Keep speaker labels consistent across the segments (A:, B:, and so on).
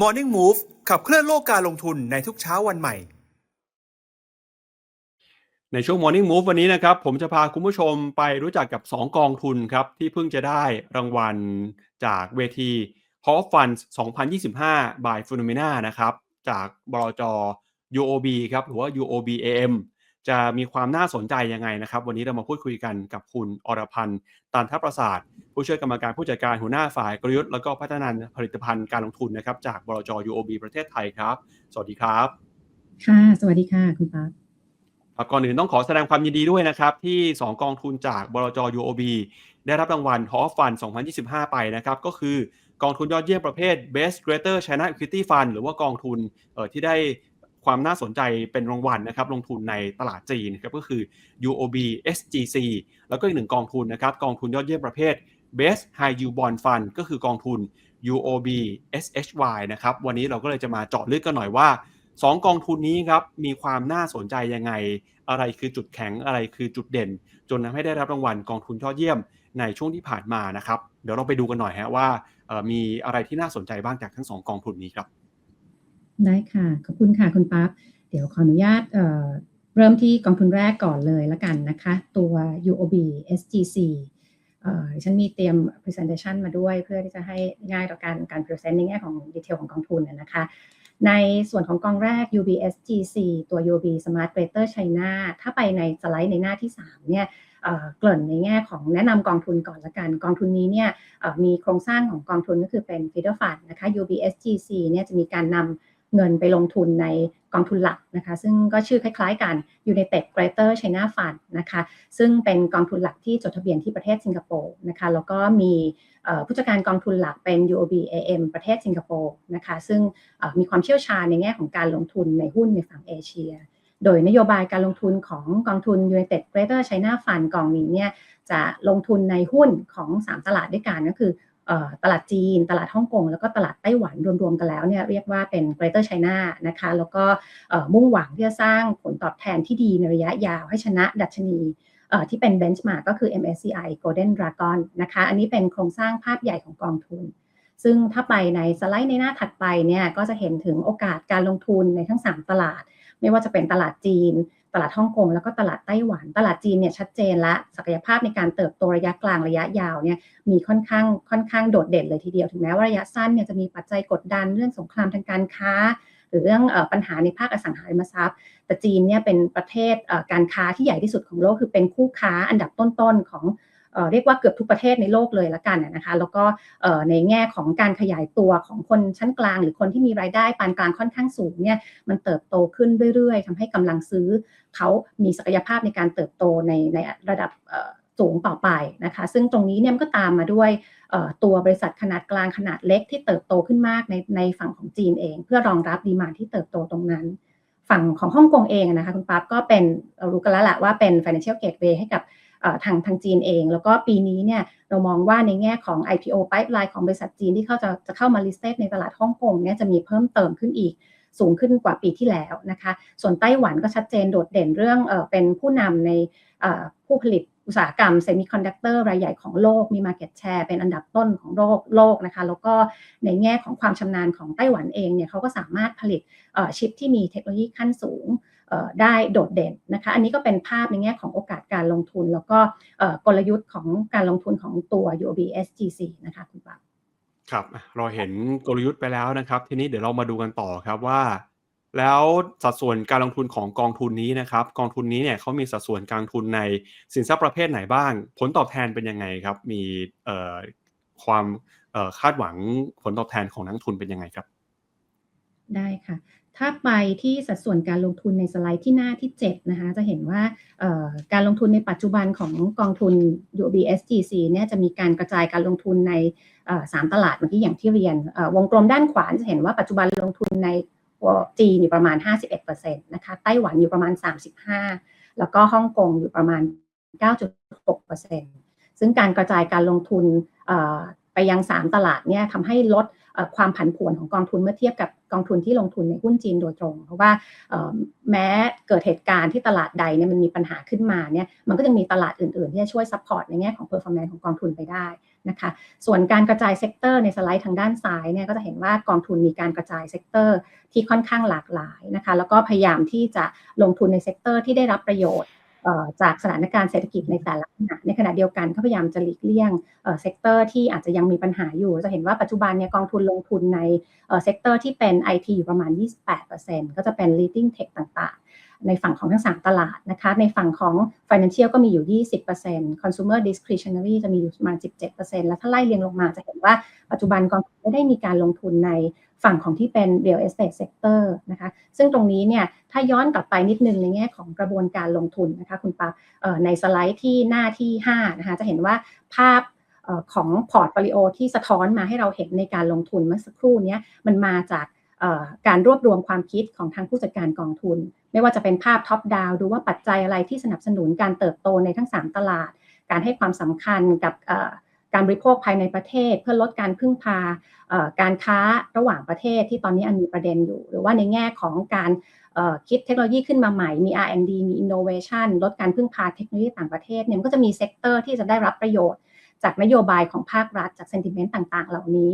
A: Morning Move ขับเคลื่อนโลกการลงทุนในทุกเช้าวันใหม่
B: ในช่วง Morning Move วันนี้นะครับ ผมจะพาคุณผู้ชมไปรู้จักกับ 2 กองทุนครับ ที่เพิ่งจะได้รางวัลจากเวที h of Funds 2025 by Phenomena นะครับ จากบลจ UOB ครับ หรือว่า UOB AM จะมีความน่าสนใจยังไงนะครับ วันนี้เรามาพูดคุยกันกับคุณอรพันธ์ตันทประสาทผู้ช่วยกรรมการผู้จัดการหัวหน้าฝ่ายกลยุทธ์แล้วก็พัฒนาผลิตภัณฑ์การลงทุนนะครับ จากบลจ UOB ประเทศไทยครับ สวัสดีครับ
C: ค่ะ สวัสดีค่ะคุณปั๊บ
B: ครับก่อนอื่นต้องขอแสดงความยินดีด้วยนะครับ ที่ 2 กองทุนจากบลจ UOB ได้รับรางวัล Hall of Fund 2025 ไปนะครับ ก็คือกองทุนยอดเยี่ยมประเภท Best Greater China Equity Fund หรือว่ากองทุนเอ่อที่ได้ ความน่าสนใจเป็นรางวัลนะครับลงทุนในตลาดจีนครับก็คือ UOB SGC แล้วก็อีกหนึ่งกองทุนนะครับกองทุนยอดเยี่ยมประเภท Best High Yield Bond Fund ก็คือกองทุน UOB SHY นะครับวันนี้เราก็เลยจะมาเจาะลึกกันหน่อยว่า 2 กองทุนนี้ครับมีความน่าสนใจยังไง อะไรคือจุดแข็งอะไรคือจุดเด่น จนทำให้ได้รับรางวัลกองทุนยอดเยี่ยมในช่วงที่ผ่านมานะครับเดี๋ยวเราไปดูกันหน่อยฮะว่ามีอะไรที่น่าสนใจบ้างจากทั้งสองกองทุนนี้ครับ
C: ได้ค่ะ ขอบคุณค่ะคุณปั๊บ เดี๋ยวขออนุญาตเเริ่มที่กองทุนแรกก่อนเลยละกันนะคะ ตัว UOB SGC ฉันมีเตรียม presentation มาด้วย เพื่อที่จะให้ง่ายต่อการการ present ในแง่ของดีเทลของกองทุนนะนะคะ ในส่วนของกองแรก UBSGC ตัว UOB Smart Greater China ถ้าไปในสไลด์ในหน้าที่ 3 เนี่ยเกริ่นในแง่ของแนะนำกองทุนก่อนละกัน กองทุนนี้เนี่ยมีโครงสร้างของกองทุนก็คือเป็น feeder fund นะคะ UBSGC เนี่ยจะมีการนำ เงินไปลงทุนในกองทุนหลักนะคะ ซึ่งก็ชื่อคล้ายๆกัน United Greater China Fund นะคะ ซึ่งเป็นกองทุนหลักที่จดทะเบียนที่ประเทศสิงคโปร์นะคะ แล้วก็มีผู้จัดการกองทุนหลักเป็น UOB AM ประเทศสิงคโปร์นะคะ ซึ่งมีความเชี่ยวชาญในแง่ของการลงทุนในหุ้นในฝั่งเอเชีย โดยนโยบายการลงทุนของกองทุน United Greater China Fund กองนี้เนี่ยจะลงทุนในหุ้นของ 3 ตลาดด้วยกันก็คือ ตลาดจีน ตลาดฮ่องกง แล้วก็ตลาดไต้หวันรวมๆกันแล้วเนี่ยเรียกว่าเป็น Greater China นะคะ แล้วก็มุ่งหวังที่จะสร้างผลตอบแทนที่ดีในระยะยาวให้ชนะดัชนีที่เป็น benchmark ก็คือ MSCI Golden Dragon นะคะ อันนี้เป็นโครงสร้างภาพใหญ่ของกองทุน ซึ่งถ้าไปในสไลด์ในหน้าถัดไปเนี่ยก็จะเห็นถึงโอกาสการลงทุนในทั้ง 3 ตลาด ไม่ว่าจะเป็นตลาดจีน ตลาดฮ่องกงแล้วก็ตลาดไต้หวัน ตลาดจีนเนี่ยชัดเจนละศักยภาพในการเติบโตระยะกลางระยะยาวเนี่ยมีค่อนข้างค่อนข้างโดดเด่นเลยทีเดียวถึงแม้ว่าระยะสั้นเนี่ยจะมีปัจจัยกดดันเรื่องสงครามทางการค้า หรือเรื่องปัญหาในภาคอสังหาริมทรัพย์ แต่จีนเนี่ยเป็นประเทศการค้าที่ใหญ่ที่สุดของโลกคือเป็นคู่ค้าอันดับต้นๆของ เรียกว่าเกือบทุกประเทศในโลกเลยละกันนะคะแล้วก็ในแง่ของการขยายตัวของคนชั้นกลาง หรือคนที่มีรายได้ปานกลางค่อนข้างสูงเนี่ยมันเติบโตขึ้นเรื่อยๆทำให้กำลังซื้อเขามีศักยภาพในการเติบโตในในระดับสูงต่อไปนะคะ ซึ่งตรงนี้เนี่ยมันก็ตามมาด้วยตัวบริษัทขนาดกลางขนาดเล็กที่เติบโตขึ้นมากในในฝั่งของจีนเอง เพื่อรองรับดีมานที่เติบโตตรงนั้น ฝั่งของฮ่องกงเองนะคะคุณปั๊บก็เป็นรู้กันแล้วแหละว่าเป็น financial gateway ให้กับ ทางทางจีนเอง แล้วก็ปีนี้เนี่ยเรามองว่าในแง่ของ IPO pipeline ของบริษัทจีนที่เขาจะจะเข้ามา listed ในตลาดฮ่องกงเนี่ยจะมีเพิ่มเติมขึ้นอีกสูงขึ้นกว่าปีที่แล้วนะคะ ส่วนไต้หวันก็ชัดเจนโดดเด่นเรื่องเอเป็นผู้นำในผู้ผลิตอุตสาหกรรมเซมิคอนดักเตอร์รายใหญ่ของโลกมี Market Share เป็นอันดับต้นของโลกโลกนะคะ แล้วก็ในแง่ของความชำนาญของไต้หวันเองเนี่ยเขาก็สามารถผลิตชิปที่มีเทคโนโลยีขั้นสูง ได้โดดเด่นนะคะ อันนี้ก็เป็นภาพในแง่ของโอกาสการลงทุน แล้วก็เอ่อกลยุทธ์ของการลงทุนของตัว UOB SGC นะคะคุณปั๊บ
B: ครับอะเราเห็นกลยุทธ์ไปแล้วนะครับ ทีนี้เดี๋ยวเรามาดูกันต่อครับว่า แล้วสัดส่วนการลงทุนของกองทุนนี้นะครับ กองทุนนี้เนี่ยเขามีสัดส่วนการลงทุนในสินทรัพย์ประเภทไหนบ้าง ผลตอบแทนเป็นยังไงครับ มีเอ่อความเอ่อคาดหวังผลตอบแทนของนักลงทุนเป็นยังไงครับ
C: ได้ค่ะ ถ้าไปที่สัดส่วนการลงทุนในสไลด์ที่หน้าที่ 7 นะคะ จะเห็นว่าการลงทุนในปัจจุบันของกองทุน UBSGC เนี่ยจะมีการกระจายการลงทุนในสามตลาดเมื่อกี้อย่างที่เรียนวงกลมด้านขวาจะเห็นว่าปัจจุบันลงทุนในจีนอยู่ประมาณ 51%นะคะไต้หวันอยู่ประมาณ 35 แล้วก็ฮ่องกงอยู่ประมาณ 9.6%ซึ่งการกระจายการลงทุนไปยัง 3 ตลาดเนี่ยทำให้ลด ความผันผวนของกองทุนเมื่อเทียบกับกองทุนที่ลงทุนในหุ้นจีนโดยตรง เพราะว่าแม้เกิดเหตุการณ์ที่ตลาดใดเนี่ยมันมีปัญหาขึ้นมาเนี่ยมันก็ยังมีตลาดอื่นๆ ที่จะช่วยซัพพอร์ตในแง่ของ performance ของกองทุนไปได้นะคะส่วนการกระจายเซกเตอร์ในสไลด์ทางด้านซ้ายเนี่ยก็จะเห็นว่ากองทุนมีการกระจายเซกเตอร์ที่ค่อนข้างหลากหลายนะคะแล้วก็พยายามที่จะลงทุนในเซกเตอร์ที่ได้รับประโยชน์ จากสถานการณ์เศรษฐกิจในแต่ละขณะในขณะเดียวกันก็พยายามจะหลีกเลี่ยงเซกเตอร์ที่อาจจะยังมีปัญหาอยู่ จะเห็นว่าปัจจุบันเนี่ยกองทุนลงทุนในเซกเตอร์ที่เป็น IT อยู่ประมาณ 28%ก็จะเป็น leading tech ต่างๆ ในฝั่งของทั้ง 3 ตลาดนะคะ ในฝั่งของ financial ก็มีอยู่ 20% consumer discretionary จะมีอยู่ประมาณ 17%แล้วถ้าไล่เรียงลงมาจะเห็นว่าปัจจุบันกองทุนไม่ได้มีการลงทุนใน ฝั่งของที่เป็น real estate sector นะคะ ซึ่งตรงนี้เนี่ยถ้าย้อนกลับไปนิดนึงในแง่ของกระบวนการลงทุนนะคะคุณปั๊บในสไลด์ที่หน้าที่5นะคะจะเห็นว่าภาพของพอร์ตโฟลิโอที่สะท้อนมาให้เราเห็นในการลงทุนเมื่อสักครู่นี้มันมาจากการรวบรวมความคิดของทางผู้จัดการกองทุน ไม่ว่าจะเป็นภาพท็อปดาวดูว่าปัจจัยอะไรที่สนับสนุนการเติบโตในทั้ง 3 ตลาด การให้ความสำคัญกับ การบริโภคภายในประเทศ เพื่อลดการพึ่งพาการค้าระหว่างประเทศที่ตอนนี้อันมีประเด็นอยู่ หรือว่าในแง่ของการคิดเทคโนโลยีขึ้นมาใหม่ มี R&D มี innovation ลดการพึ่งพาเทคโนโลยีต่างประเทศเนี่ยมันก็จะมีเซกเตอร์ที่จะได้รับประโยชน์ จากนโยบายของภาครัฐ จากเซนติเมนต์ต่างๆ เหล่านี้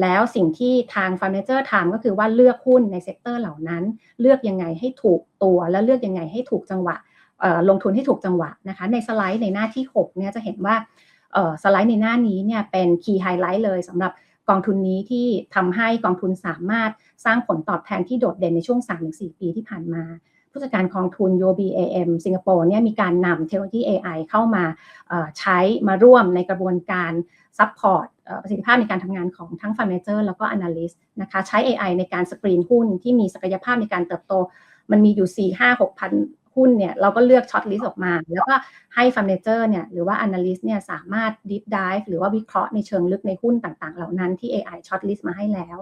C: แล้วสิ่งที่ทางฟันเนเจอร์ทำก็คือว่าเลือกหุ้นในเซกเตอร์เหล่านั้น เลือกยังไงให้ถูกตัวและเลือกยังไงให้ถูกจังหวะลงทุนให้ถูกจังหวะนะคะ ในสไลด์ในหน้าที่ 6 เนี่ยจะเห็นว่า สไลด์ในหน้านี้เนี่ยเป็นคีย์ไฮไลท์เลยสำหรับกองทุนนี้ที่ทำให้กองทุนสามารถสร้างผลตอบแทนที่โดดเด่นในช่วง 3-4 ปีที่ผ่านมา ผู้จัดการกองทุน UOB AM สิงคโปร์เนี่ยมีการนำเทคโนโลยี AI เข้ามาใช้มาร่วมในกระบวนการซัพพอร์ตประสิทธิภาพในการทำงานของทั้ง Fund Manager แล้วก็ Analyst นะคะใช้ AI ในการสกรีนหุ้นที่มีศักยภาพในการเติบโต มันมีอยู่ 4 5 6พัน หุ้นเนี่ยเราก็เลือกช็อตลิสต์ออกมา แล้วก็ให้ฟันเนเจอร์เนี่ยหรือว่า Analyst เนี่ยสามารถ Deep Dive หรือว่าวิเคราะห์ในเชิงลึกในหุ้นต่างๆ เหล่านั้นที่ AI ช็อตลิสต์มาให้แล้ว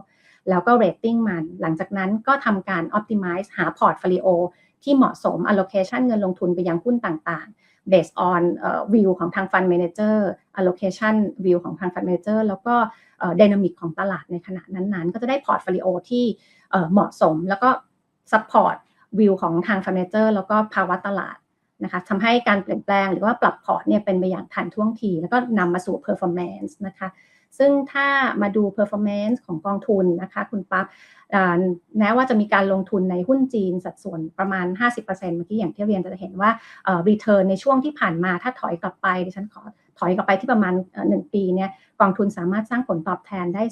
C: แล้วก็ rating มัน หลังจากนั้นก็ทำการ optimize หา portfolio ที่เหมาะสม allocation เงินลงทุนไปยังหุ้นต่างๆ based on uh, view ของทาง fund manager allocation view ของทาง fund manager แล้วก็ dynamic ของตลาดในขณะนั้นๆ ก็จะได้ portfolio ที่เหมาะสมแล้วก็ support วิวของทางฟันเนเจอร์แล้วก็ภาวะตลาดนะคะทำให้การเปลี่ยนแปลงหรือว่าปรับพอร์ตเนี่ยเป็นไปอย่างทันท่วงที แล้วก็นำมาสู่ performance นะคะซึ่งถ้ามาดู performance ของกองทุนนะคะ คุณปั๊บแม้ว่าจะมีการลงทุนในหุ้นจีนสัดส่วนประมาณ 50%เมื่อกี้อย่างที่เรียนจะเห็นว่า return ในช่วงที่ผ่านมาถ้าถอยกลับไปดิฉันขอ ถอยกลับไปที่ประมาณ 1 ปีเนี่ยกองทุนสามารถสร้างผลตอบแทนได้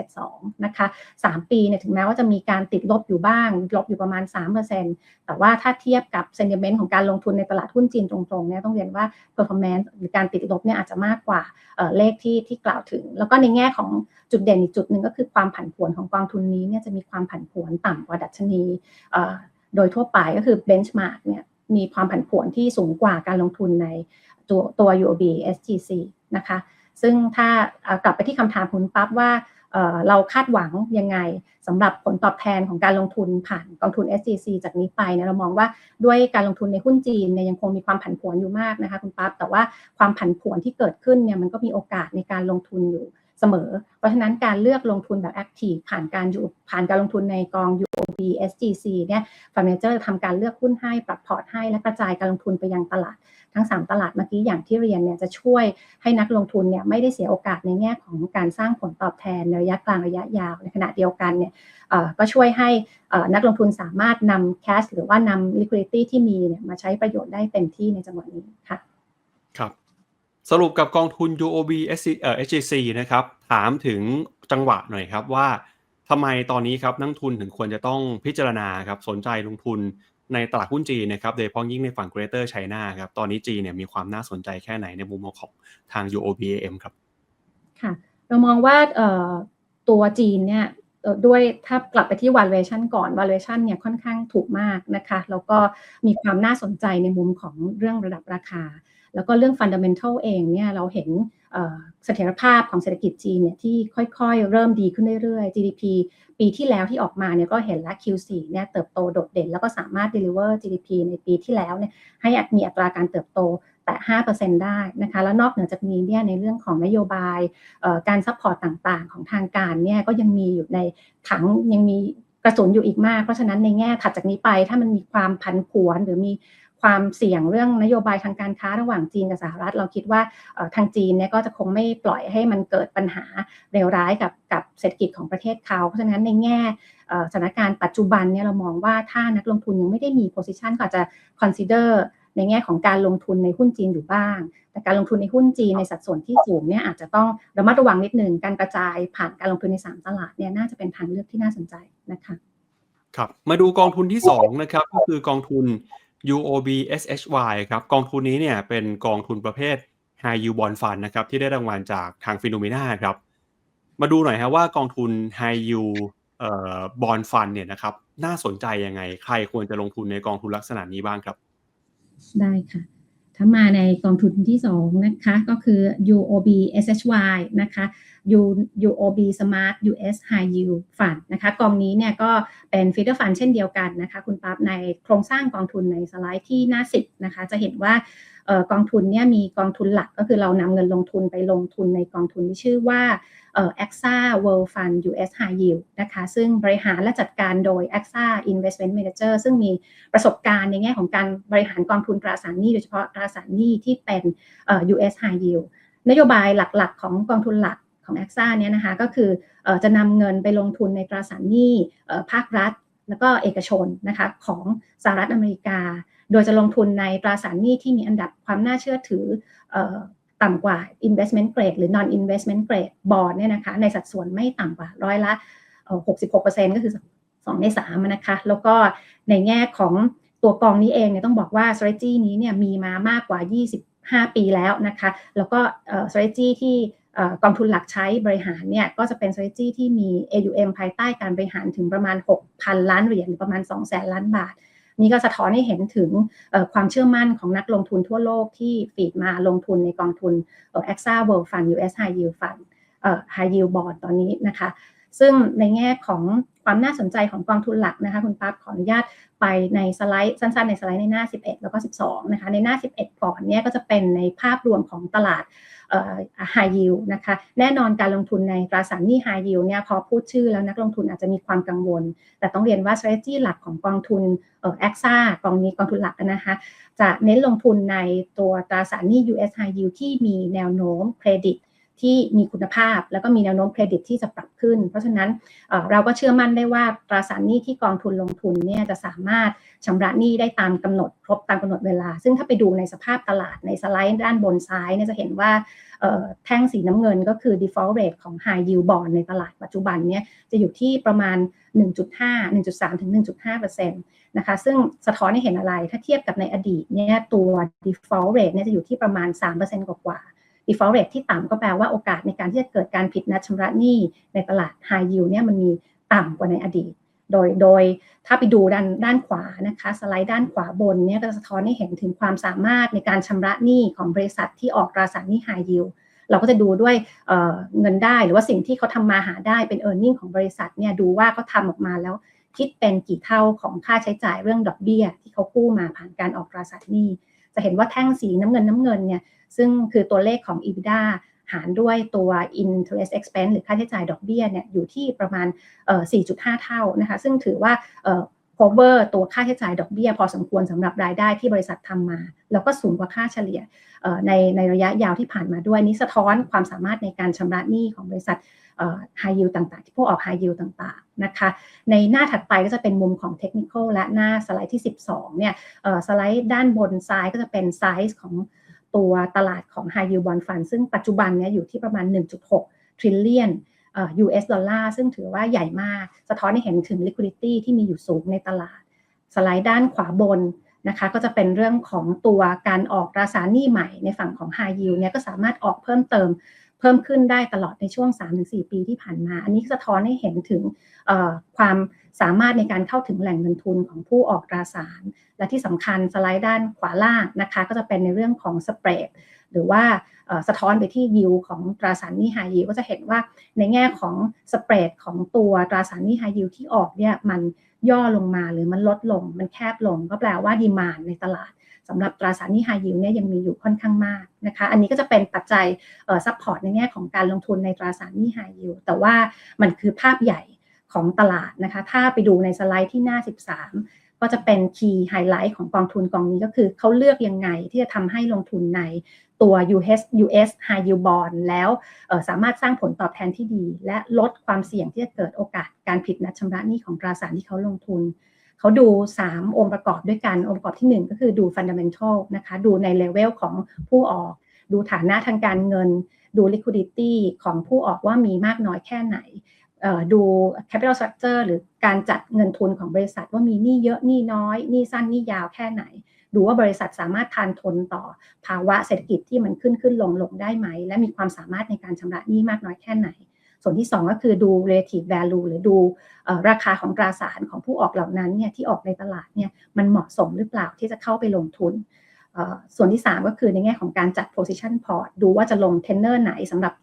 C: 2.72 นะคะ 3 ปีเนี่ยถึงแม้ว่าจะมีการติดลบอยู่บ้าง ลบอยู่ประมาณ 3%แต่ว่าถ้าเทียบกับ sentiment ของการลงทุนในตลาดหุ้นจีนตรงๆเนี่ยต้องเรียนว่า performance หรือการติดลบเนี่ยอาจจะมากกว่าเลขที่ที่กล่าวถึง แล้วก็ในแง่ของจุดเด่นอีกจุดหนึ่งก็คือความผันผวนของกองทุนนี้เนี่ยจะมีความผันผวนต่ำกว่าดัชนีโดยทั่วไปก็คือ benchmark เนี่ยมีความผันผวนที่สูงกว่าการลงทุนใน ตัวตัว UOB SGC นะคะ ซึ่งถ้ากลับไปที่คำถามคุณปั๊บว่าเราคาดหวังยังไงสำหรับผลตอบแทนของการลงทุนผ่านกองทุน SGC จากนี้ไปเนี่ยเรามองว่าด้วยการลงทุนในหุ้นจีนเนี่ยยังคงมีความผันผวนอยู่มากนะคะคุณปั๊บแต่ว่าความผันผวนที่เกิดขึ้นเนี่ยมันก็มีโอกาสในการลงทุนอยู่เสมอ เพราะฉะนั้นการเลือกลงทุนแบบแอคทีฟผ่านการอยู่ผ่านการลงทุนในกอง UOB SGC เนี่ยฟันเนเจอร์ทำการเลือกหุ้นให้ปรับพอร์ตให้และกระจายการลงทุนไปยังตลาด ทั้ง 3 ตลาดเมื่อกี้อย่างที่เรียนเนี่ยจะช่วยให้นักลงทุนเนี่ยไม่ได้เสียโอกาสในแง่ของการสร้างผลตอบแทนในระยะกลางระยะยาว ในขณะเดียวกันเนี่ยก็ช่วยให้นักลงทุนสามารถนำ cash หรือว่านำ liquidity ที่มีเนี่ยมาใช้ประโยชน์ได้เต็มที่ในจังหวะนี้ค่ะ
B: ครับสรุปกับกองทุน UOB SGC นะครับถามถึงจังหวะหน่อยครับว่าทำไมตอนนี้ครับนักทุนถึงควรจะต้องพิจารณาครับสนใจลงทุน ในตลาดหุ้นจีนนะครับโดยเฉพาะยิ่งในฝั่ง Greater China ครับตอนนี้จีนเนี่ยมีความน่าสนใจแค่ไหนในมุมมองของทาง UOBAM ครับ
C: ค่ะเรามองว่าตัวจีนเนี่ยด้วยถ้ากลับไปที่ valuation ก่อน valuation เนี่ยค่อนข้างถูกมากนะคะ แล้วก็มีความน่าสนใจในมุมของเรื่องระดับราคา แล้วก็เรื่อง fundamental เองเนี่ยเราเห็นเสถียรภาพของเศรษฐกิจจีนเนี่ยที่ค่อยๆ เริ่มดีขึ้นเรื่อยๆ GDP ปีที่แล้วที่ออกมาเนี่ยก็เห็นแล้ว Q4 เนี่ยเติบโตโดดเด่น แล้วก็สามารถ deliver GDP ในปีที่แล้วเนี่ยให้มีอัตราการเติบโตแต่ 5%ได้นะคะแล้วนอกเหนือจากนี้เนี่ยในเรื่องของนโยบายการซัพพอร์ตต่างๆ ของทางการเนี่ยก็ยังมีอยู่ในถังยังมีกระสุนอยู่อีกมาก เพราะฉะนั้นในแง่ถัดจากนี้ไปถ้ามันมีความพันผวนหรือมี ความเสี่ยงเรื่องนโยบายทางการค้าระหว่างจีนกับสหรัฐ เราคิดว่าทางจีนเนี่ยก็จะคงไม่ปล่อยให้มันเกิดปัญหาเลวร้ายกับกับเศรษฐกิจของประเทศเขา เพราะฉะนั้นในแง่สถานการณ์ปัจจุบันเนี่ยเรามองว่าถ้านักลงทุนยังไม่ได้มี position ก็อาจะ consider ในแง่ของการลงทุนในหุ้นจีนอยู่บ้าง แต่การลงทุนในหุ้นจีนในสัดส่วนที่สูงเนี่ยอาจจะต้องระมัดระวังนิดหนึ่งการกระจายผ่านการลงทุนใน 3 ตลาดเนี่ยน่าจะเป็นทางเลือกที่น่าสนใจนะคะ
B: ครับ มาดูกองทุนที่2นะครับก็คือกองทุน UOB SHY ครับกองทุนนี้เนี่ยเป็นกองทุนประเภท High Yield Bond Fund นะครับที่ได้รางวัลจากทางฟิโนเมนาครับมาดูหน่อยฮะว่ากองทุน High Yield เอ่อ Bond Fund เนี่ยนะครับน่าสนใจยังไง ใครควรจะลงทุนในกองทุนลักษณะนี้บ้างครับ
C: ได้ค่ะ ถ้ามาในกองทุนที่ 2 นะคะ ก็คือ UOB SHY นะคะ U- UOB Smart US High Yield Fund นะคะกองนี้เนี่ยก็เป็น feeder fund เช่นเดียวกันนะคะคุณปั๊บในโครงสร้างกองทุนในสไลด์ที่หน้า10นะคะจะเห็นว่าออกองทุนเนี่ยมีกองทุนหลักก็คือเรานำเงินลงทุนไปลงทุนในกองทุนที่ชื่อว่า AXA World Fund US High Yield นะคะซึ่งบริหารและจัดการโดย AXA Investment Manager ซึ่งมีประสบการณ์ในแง่ของการบริหารกองทุนตราสารหนี้โดยเฉพาะตราสารหนี้ที่เป็น US High Yield นโยบายหลักๆ ของกองทุนหลัก ของ AXA เนี่ยนะคะก็คืออจะนำเงินไปลงทุนในตราสารหนี้ภาครัฐ แล้วก็เอกชนนะคะของสหรัฐอเมริกา โดยจะลงทุนในตราสารหนี้ที่มีอันดับความน่าเชื่อถือออต่ำกว่า investment grade หรือ non investment grade bond เนี่ยนะคะในสัดส่วนไม่ต่ำกว่าร้อยละเอ่อ66%ก็คือ 2 ใน3นะคะแล้วก็ในแง่ของตัวกองนี้เองเนี่ยต้องบอกว่า strategy นี้เนี่ยมีมามากกว่า 25 ปีแล้วนะคะ แล้วก็เอ่อ strategy ที่ กองทุนหลักใช้บริหารเนี่ยก็จะเป็น strategy ที่มี AUM ภายใต้การบริหารถึงประมาณ 6,000 ล้านเหรียญหรือประมาณ 200,000 ล้านบาท นี่ก็สะท้อนให้เห็นถึงความเชื่อมั่นของนักลงทุนทั่วโลกที่ฟีดมาลงทุนในกองทุน AXA World Fund US High Yield Fund High Yield Bond ตอนนี้นะคะ ซึ่งในแง่ของความน่าสนใจของกองทุนหลักนะคะคุณปั๊บขออนุญาตไปในสไลด์สั้นๆ ในสไลด์ในหน้า 11 แล้วก็ 12 นะคะในหน้า 11 ก่อนเนี่ยก็จะเป็นในภาพรวมของตลาด เอ่อ high yield นะคะแน่นอนการลงทุนในตราสารหนี้ high yield เนี่ยพอพูดชื่อแล้วนักลงทุนอาจจะมีความกังวล แต่ต้องเรียนว่า strategy หลักของกองทุนเอ่อ AXA กองนี้กองทุนหลักนะคะจะเน้นลงทุนในตัวตราสารหนี้ US High Yield ที่มีแนวโน้มเครดิต ที่มีคุณภาพ แล้วก็มีแนวโน้มเครดิตที่จะปรับขึ้น เพราะฉะนั้นเเราก็เชื่อมั่นได้ว่าตราสารหนี้ที่กองทุนลงทุนเนี่ยจะสามารถชำระหนี้ได้ตามกำหนดครบตามกำหนดเวลา ซึ่งถ้าไปดูในสภาพตลาดในสไลด์ด้านบนซ้ายเนี่ยจะเห็นว่าแท่งสีน้ำเงินก็คือ default rate ของ high yield bond ในตลาดปัจจุบันเนี่ยจะอยู่ที่ประมาณ 1.5 1.3 ถึง 1.5%นะคะ ซึ่งสะท้อนให้เห็นอะไร ถ้าเทียบกับในอดีตเนี่ยตัว default rate เนี่ยจะอยู่ที่ประมาณ 3%กว่าๆ default rate ที่ต่ำก็แปลว่าโอกาสในการที่จะเกิดการผิดนัดชำระหนี้ในตลาด high yield เนี่ยมันมีต่ำกว่าในอดีต โดยโดยถ้าไปดูด้านด้านขวานะคะสไลด์ด้านขวาบนเนี่ยก็จะสะท้อนให้เห็นถึงความสามารถในการชำระหนี้ของบริษัทที่ออกตราสารหนี้ high yield เราก็จะดูด้วยเเงินได้หรือว่าสิ่งที่เขาทำมาหาได้เป็น e a r n i n g ของบริษัทเนี่ยดูว่าเขาทำออกมาแล้วคิดเป็นกี่เท่าของค่าใช้จ่ายเรื่องดอกเบี้ย ที่เขากู้มาผ่านการออกตราสารหนี้ จะเห็นว่าแท่งสีน้ำเงินน้ำเงินเนี่ย ซึ่งคือตัวเลขของ EBITDA หารด้วยตัว interest expense หรือค่าใช้จ่ายดอกเบี้ยเนี่ยอยู่ที่ประมาณ 4.5 เท่านะคะ ซึ่งถือว่า cover ตัวค่าใช้จ่ายดอกเบี้ย พอสมควรสำหรับรายได้ที่บริษัททำมา แล้วก็สูงกว่าค่าเฉลี่ยในในระยะยาวที่ผ่านมาด้วยนี่สะท้อนความสามารถในการชำระหนี้ของบริษัท high yield ต่างๆ ที่พวกออก high yield ต่างๆนะคะ ในหน้าถัดไปก็จะเป็นมุมของเทคนิคและหน้าสไลด์ที่ 12เนี่ยสไลด์ด้านบนซ้ายก็จะเป็นไซส์ของ ตัวตลาดของ High Yield Bond Fund ซึ่งปัจจุบันเนี่ยอยู่ที่ประมาณ 1.6 trillion US ดอลลาร์ซึ่งถือว่าใหญ่มาก สะท้อนให้เห็นถึง liquidity ที่มีอยู่สูงในตลาด สไลด์ด้านขวาบนนะคะก็จะเป็นเรื่องของตัวการออกตราสารหนี้ใหม่ในฝั่งของ High Yield เนี่ยก็สามารถออกเพิ่มเติม เพิ่มขึ้นได้ตลอดในช่วง 3-4 ปีที่ผ่านมา อันนี้สะท้อนให้เห็นถึงความสามารถในการเข้าถึงแหล่งเงินทุนของผู้ออกตราสาร และที่สำคัญสไลด์ด้านขวาล่างนะคะ ก็จะเป็นในเรื่องของสเปรดหรือว่าสะท้อนไปที่ยิวของตราสารหนี้ไฮยิวก็จะเห็นว่าในแง่ของสเปรดของตัวตราสารหนี้ไฮยิวที่ออกเนี่ยมันย่อลงมาหรือมันลดลง มันแคบลงก็แปลว่าดีมานในตลาด สำหรับตราสารหนี้ไฮยิวเนี่ยยังมีอยู่ค่อนข้างมากนะคะ อันนี้ก็จะเป็นปัจจัยซัพพอร์ตในแง่ของการลงทุนในตราสารหนี้ไฮยิวแต่ว่ามันคือภาพใหญ่ของตลาดนะคะ ถ้าไปดูในสไลด์ที่หน้า 13 ก็จะเป็น key highlight ของกองทุนกองนี้ก็คือเขาเลือกยังไงที่จะทำให้ลงทุนในตัว US US High Yield Bond แล้วออสามารถสร้างผลตอบแทนที่ดี และลดความเสี่ยงที่จะเกิดโอกาสการผิดนัดชำระหนี้ของตราสารที่เขาลงทุน เขาดู 3 องค์ประกอบด้วยกัน องค์ประกอบทีหนึ่1 ก็คือดู fundamental นะคะ ดูในเลเวลของผู้ออก ดูฐานะทางการเงิน ดู liquidity ของผู้ออกว่ามีมากน้อยแค่ไหนดู capital structure หรือการจัดเงินทุนของบริษัทว่ามีหนี้เยอะหนี้น้อยหนี้สั้นหนี้ยาวแค่ไหน ดูว่าบริษัทสามารถทานทนต่อภาวะเศรษฐกิจที่มันขึ้นขึ้นลงลงได้ไหม และมีความสามารถในการชำระหนี้มากน้อยแค่ไหน ส่วนที่ 2 ก็คือดู relative value หรือดูอราคาของตราสารของผู้ออกเหล่านั้นเนี่ยที่ออกในตลาดเนี่ยมันเหมาะสมหรือเปล่าที่จะเข้าไปลงทุน ส่วนที่ 3 ก็คือในแง่ของการจัด position port ดูว่าจะลง tenor ไหนสำหรับ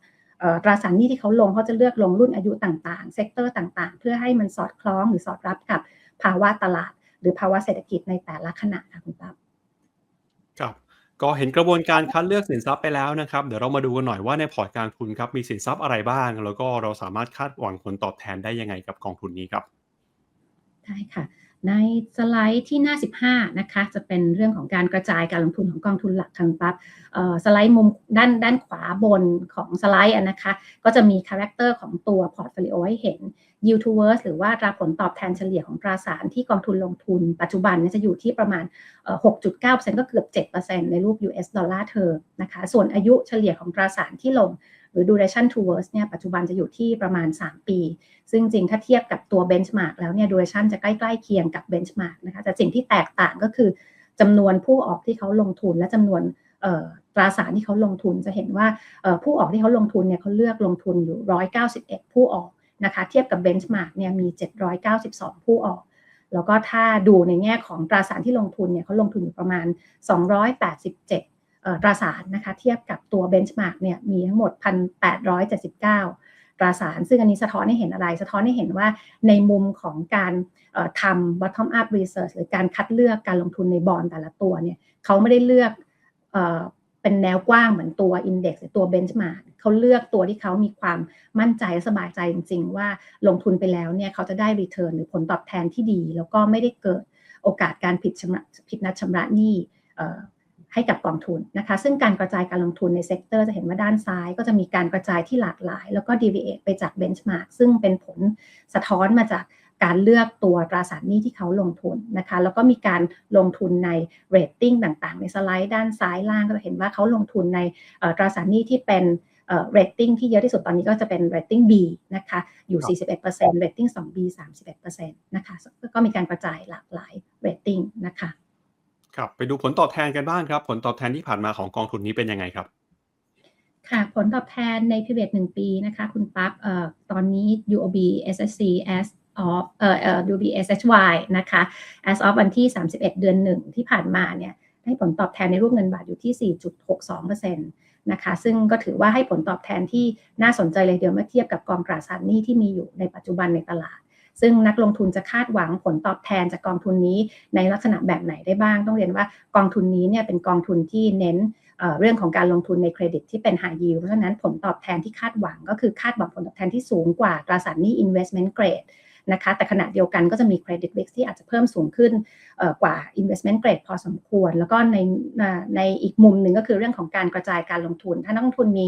C: ตราสารหนี้ที่เขาลงเขาจะเลือกลงรุ่นอายุต่างๆ เซกเตอร์ต่างๆ เพื่อให้มันสอดคล้องหรือสอดรับกับภาวะตลาด หรือภาวะเศรษฐกิจในแต่ละขณะค่ะคุณปั๊บ
B: ครับ ก็เห็นกระบวนการคัดเลือกสินทรัพย์ไปแล้วนะครับ เดี๋ยวเรามาดูกันหน่อยว่าในพอร์ตการทุนครับมีสินทรัพย์อะไรบ้าง แล้วก็เราสามารถคาดหวังผลตอบแทนได้ยังไงกับกองทุนนี้ครับ
C: ได้ค่ะ ในสไลด์ที่หน้า 15 นะคะ จะเป็นเรื่องของการกระจายการลงทุนของกองทุนหลักทางปั๊บสไลด์มุมด้านด้านขวาบนของสไลด์นะคะ ก็จะมีคาแรคเตอร์ของตัวพอร์ตโฟลิโอให้เห็น yield to worst หรือว่าราผลตอบแทนเฉลี่ยของตราสารที่กองทุนลงทุน ปัจจุบันจะอยู่ที่ประมาณเอ่อ6.9%ก็เกือบ 7%ในรูป US ดอลลาร์เทอมนะคะ ส่วนอายุเฉลี่ยของตราสารที่ลง หรือ duration to worst เนี่ยปัจจุบันจะอยู่ที่ประมาณ 3 ปี ซึ่งจริงถ้าเทียบกับตัว benchmark แล้วเนี่ย duration จะใกล้ๆเคียงกับ benchmark นะคะแต่สิ่งที่แตกต่างก็คือจำนวนผู้ออกที่เขาลงทุนและจำนวนตราสารที่เขาลงทุนจะเห็นว่าผู้ออกที่เขาลงทุนเนี่ยเขาเลือกลงทุนอยู่ 191 ผู้ออกนะคะเทียบกับ benchmark เนี่ยมี 792 ผู้ออก แล้วก็ถ้าดูในแง่ของตราสารที่ลงทุนเนี่ยเขาลงทุนอยู่ประมาณ 287เอ่อ ตราสารนะคะเทียบกับตัว benchmark เนี่ยมีทั้งหมด 1,879 ตราสาร ซึ่งอันนี้สะท้อนให้เห็นอะไร สะท้อนให้เห็นว่าในมุมของการทำ bottom up research หรือการคัดเลือกการลงทุนในบอลแต่ละตัวเนี่ยเขาไม่ได้เลือกเอเป็นแนวกว้างเหมือนตัว index หรือตัว benchmark เขาเลือกตัวที่เขามีความมั่นใจสบายใจจริง ๆ ว่าลงทุนไปแล้วเนี่ยเขาจะได้ return หรือผลตอบแทนที่ดี แล้วก็ไม่ได้เกิดโอกาสการผิดชำระผิดนัดชำระหนี้ ให้กับกองทุนนะคะ ซึ่งการกระจายการลงทุนในเซกเตอร์จะเห็นว่าด้านซ้าย ก็จะมีการกระจายที่หลากหลาย แล้วก็ deviate ไปจาก benchmark ซึ่งเป็นผลสะท้อนมาจากการเลือกตัวตราสารหนี้ที่เขาลงทุนนะคะ แล้วก็มีการลงทุนใน rating ต่างๆ ในสไลด์ด้านซ้ายล่างก็จะเห็นว่าเขาลงทุนในตราสารหนี้ที่เป็นเอ่อ rating ที่เยอะที่สุดตอนนี้ก็จะเป็น rating B นะคะ อยู่ 41% rating 2B 31%นะคะ ก็มีการกระจายหลากหลาย rating นะคะ
B: ครับ ไปดูผลตอบแทนกันบ้างครับ ผลตอบแทนที่ผ่านมาของกองทุนนี้เป็นยังไงครับ
C: ค่ะ ผลตอบแทนใน period 1ปีนะคะ คุณปั๊บเอ่อตอนนี้ UOB SSC as of เอ่อเอ่อ UOB SHY นะคะ as of วันที่ 31 เดือน1ที่ผ่านมาเนี่ยให้ผลตอบแทนในรูปเงินบาทอยู่ที่ 4.62%นะคะ ซึ่งก็ถือว่าให้ผลตอบแทนที่น่าสนใจเลยเดียวเมื่อเทียบกับกองตราสารหนี้ที่มีอยู่ในปัจจุบันในตลาด ซึ่งนักลงทุนจะคาดหวังผลตอบแทนจากกองทุนนี้ในลักษณะแบบไหนได้บ้าง ต้องเรียนว่ากองทุนนี้เนี่ยเป็นกองทุนที่เน้นเรื่องของการลงทุนในเครดิตที่เป็น high yield เพราะฉะนั้นผลตอบแทนที่คาดหวังก็คือคาดหวังผลตอบแทนที่สูงกว่าตราสารหนี้ investment grade นะคะ แต่ขณะเดียวกันก็จะมี credit risk ที่อาจจะเพิ่มสูงขึ้นกว่า investment grade พอสมควร แล้วก็ในในอีกมุมหนึ่งก็คือเรื่องของการกระจายการลงทุน ถ้านักลงทุนมี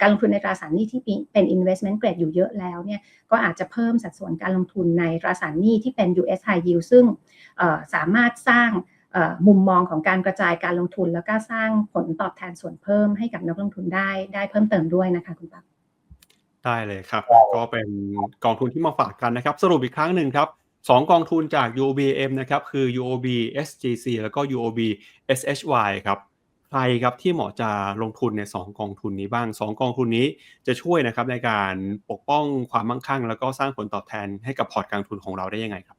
C: การลงทุนในตราสารหนี้ที่เป็น investment grade อยู่เยอะแล้วเนี่ยก็อาจจะเพิ่มสัดส่วนการลงทุนในตราสารหนี้ที่เป็น US high yield ซึ่งสามารถสร้างมุมมองของการกระจายการลงทุน แล้วก็สร้างผลตอบแทนส่วนเพิ่มให้กับนักลงทุนได้ได้เพิ่มเติมด้วยนะคะคุณปั๊บ
B: ได้เลยครับ ก็เป็นกองทุนที่มาฝากกันนะครับ สรุปอีกครั้งหนึ่งครับสองกองทุนจาก UOBM นะครับ คือ UOB SGC แล้วก็ UOB SHY ครับใครครับที่เหมาะจะลงทุนใน 2 กองทุนนี้บ้าง 2 กองทุนนี้จะช่วยนะครับในการปกป้องความมั่งคั่ง แล้วก็สร้างผลตอบแทนให้กับพอร์ตการลงทุนของเราได้ยังไงครับ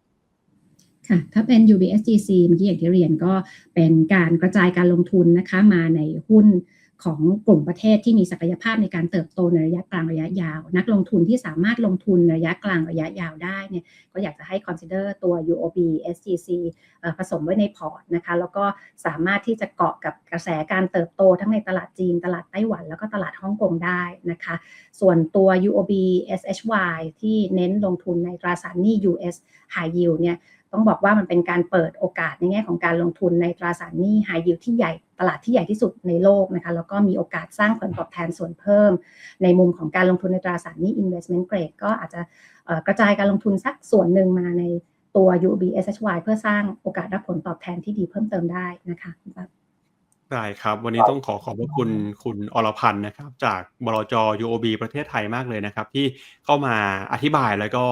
C: ค่ะถ้าเป็น UBSGC เมื่อกี้อย่างที่เรียนก็เป็นการกระจายการลงทุนนะคะมาในหุ้น ของกลุ่มประเทศที่มีศักยภาพในการเติบโตในระยะกลางระยะยาว นักลงทุนที่สามารถลงทุนระยะกลางระยะยาวได้เนี่ยก็อยากจะให้ consider ตัว UOB SGC ผสมไว้ในพอร์ตนะคะแล้วก็สามารถที่จะเกาะกับกระแสการเติบโตทั้งในตลาดจีน ตลาดไต้หวัน แล้วก็ตลาดฮ่องกงได้นะคะส่วนตัว UOB SHY ที่เน้นลงทุนในตราสารหนี้ US High Yield เนี่ย ต้องบอกว่ามันเป็นการเปิดโอกาสในแง่ของการลงทุนในตราสารหนี้ไฮยิวที่ใหญ่ตลาดที่ใหญ่ที่สุดในโลกนะคะแล้วก็มีโอกาสสร้างผลตอบแทนส่วนเพิ่ม ในมุมของการลงทุนในตราสารหนี้ investment grade ก็อาจจะกระจายการลงทุนสักส่วนหนึ่งมาในตัว UB SHY เพื่อสร้างโอกาสรับผลตอบแทนที่ดีเพิ่มเติมได้นะคะ
B: ได้ครับ วันนี้ต้องขอขอบพระคุณคุณอรพันธ์นะครับ จากบลจ UOB ประเทศไทยมากเลยนะครับ ที่เข้ามาอธิบายแล้วก็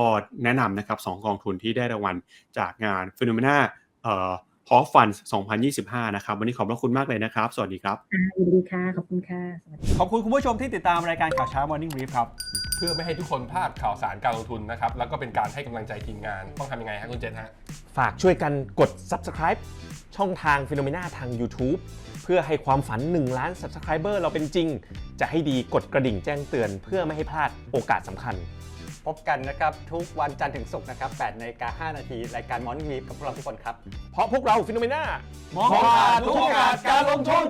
B: แนะนำนะครับสองกองทุนที่ได้รางวัลจากงาน p h e n o m e n a เอ่อ h o f Fund 2025 นะครับ วันนี้ขอบพระคุณมากเลยนะครับ สวัสดีครับ
C: อ่ายินดีค่ะ ขอบคุณค่ะสวัสดี
D: ขอบคุณคุณผู้ชมที่ติดตามรายการข่าวเช้า Morning Brief ครับ
E: เพื่อไม่ให้ทุกคนพลาดข่าวสารการลงทุนนะครับ แล้วก็เป็นการให้กำลังใจทีมงาน ต้องทำยังไงฮะคุณเจษฮะ
F: ฝากช่วยกันกด subscribe ช่องทาง p h e n o m e n a ทาง YouTube เพื่อให้ความฝัน 1 ล้าน subscriber เราเป็นจริง จะให้ดีกดกระดิ่งแจ้งเตือน เพื่อไม่ให้พลาดโอกาสสำคัญ
D: พบกันนะครับ ทุกวันจันทร์ถึงศุกร์นะครับ8นาฬิกา5นาทีรายการ Morning Brief กับพวกเราทุกคนครับ
F: เพราะพวกเรา p h e n o m e n a
D: มองขาดทุกโอกาสการลงทุน